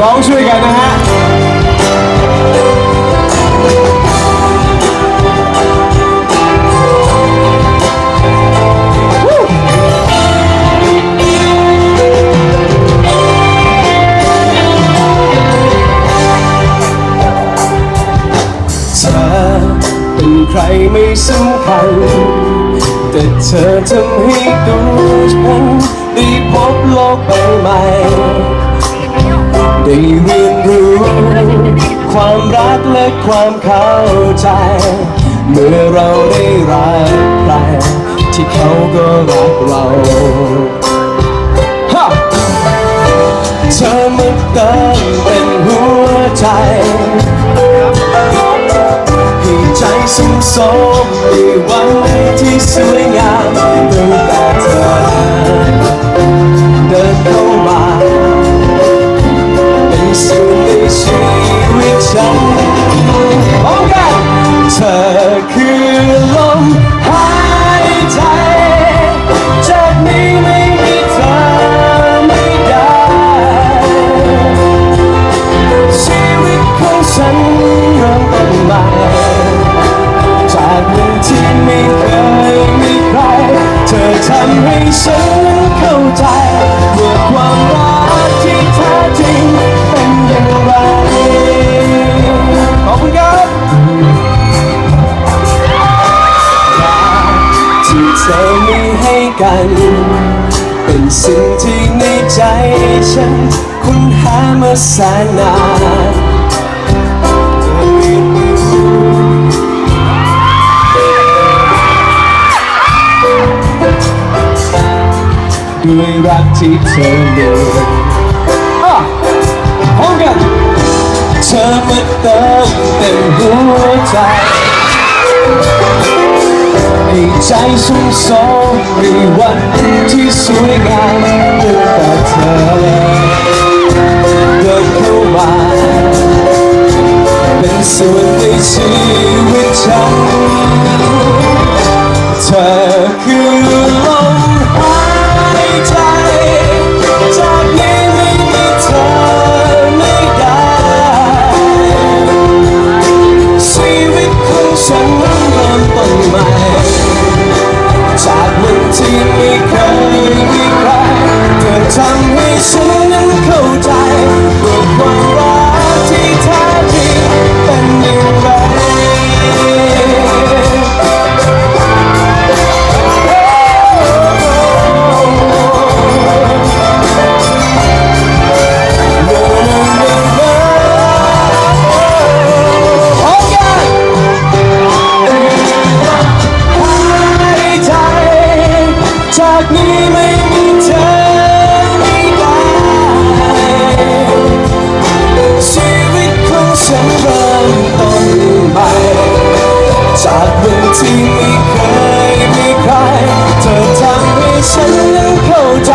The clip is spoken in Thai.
ร้องช่วยกันนะฮะเธอเป็นใครไม่สำคัญ แต่เธอทำให้ตัวฉันได้พบโลกใบใหม่ ได้เรียนรู้ ความรักและความเข้าใจ เมื่อเราได้รักใครที่เขาก็รักเราฮะเธอมาเติมเป็นหัวใจให้ใจสุขสมในวันที่สวยงาม ทำให้ฉันนั้นเข้าใจว่าความรักที่แท้จริงเป็นอย่างไร ขอบคุณครับที่เธอมีให้กัน เป็นสิ่งที่ในใจฉันคุณหามาแสนนาน ด้วยรักที่เธอมีอะพร้อมกันเธอมาเติมเต็มหัวใจให้ใจสุ่มสองในวันที่สวยงามตั้งแต่เธอเดินเข้ามาเป็นส่วนในชีวิตฉันเธอคือ ที่ไม่เคยมีใครเธอทำให้ฉันเข้าใจ